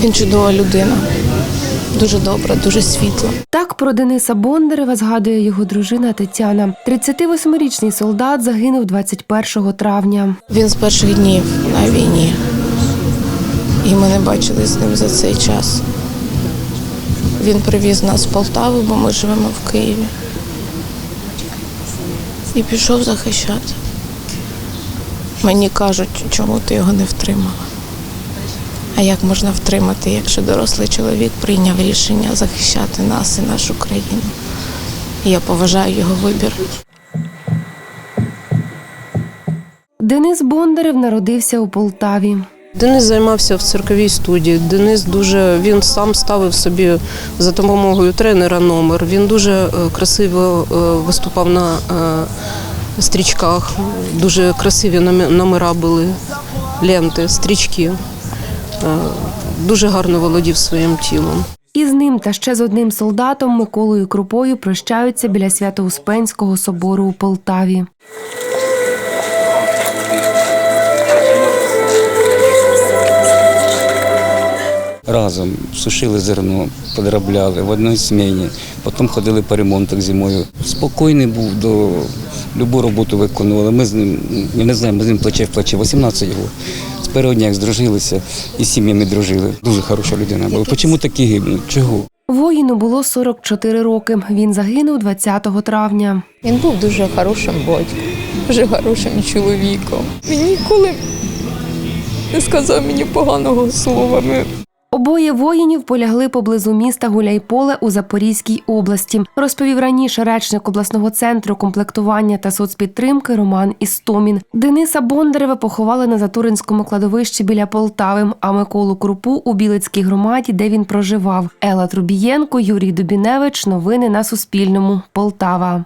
Він чудова людина, дуже добра, дуже світла. Так про Дениса Бондарева згадує його дружина Тетяна. 38-річний солдат загинув 21 травня. Він з перших днів на війні. І ми не бачили з ним за цей час. Він привіз нас з Полтави, бо ми живемо в Києві. І пішов захищати. Мені кажуть, чому ти його не втримала. А як можна втримати, якщо дорослий чоловік прийняв рішення захищати нас і нашу країну? Я поважаю його вибір. Денис Бондарев народився у Полтаві. Денис займався в цирковій студії. Денис дуже він сам ставив собі за допомогою тренера номер. Він дуже е, красиво е, виступав на е, стрічках. Дуже красиві номера були, ленти, стрічки. Е, Дуже гарно володів своїм тілом. Із ним та ще з одним солдатом Миколою Крупою прощаються біля Свято-Успенського собору у Полтаві. Разом сушили зерно, подробляли в одній зміні. Потім ходили по ремонтах зимою. Спокійний був до любу роботу виконували. Ми з ним, я не знаю, ми з ним плече в плече, 18 його. Першого дня як здружилися і сім'ями дружили. Дуже хороша людина була. Чому такі гибнуть? Чого? Воїну було 44 роки. Він загинув 20 травня. Він був дуже хорошим батьком, дуже хорошим чоловіком. Він ніколи не сказав мені поганого слова. Ми Обоє воїнів полягли поблизу міста Гуляйполе у Запорізькій області. Розповів раніше речник обласного центру комплектування та соцпідтримки Роман Істомін. Дениса Бондарева поховали на Затуринському кладовищі біля Полтави, а Миколу Крупу у Білицькій громаді, де він проживав. Ела Трубієнко, Юрій Дубіневич. Новини на Суспільному. Полтава.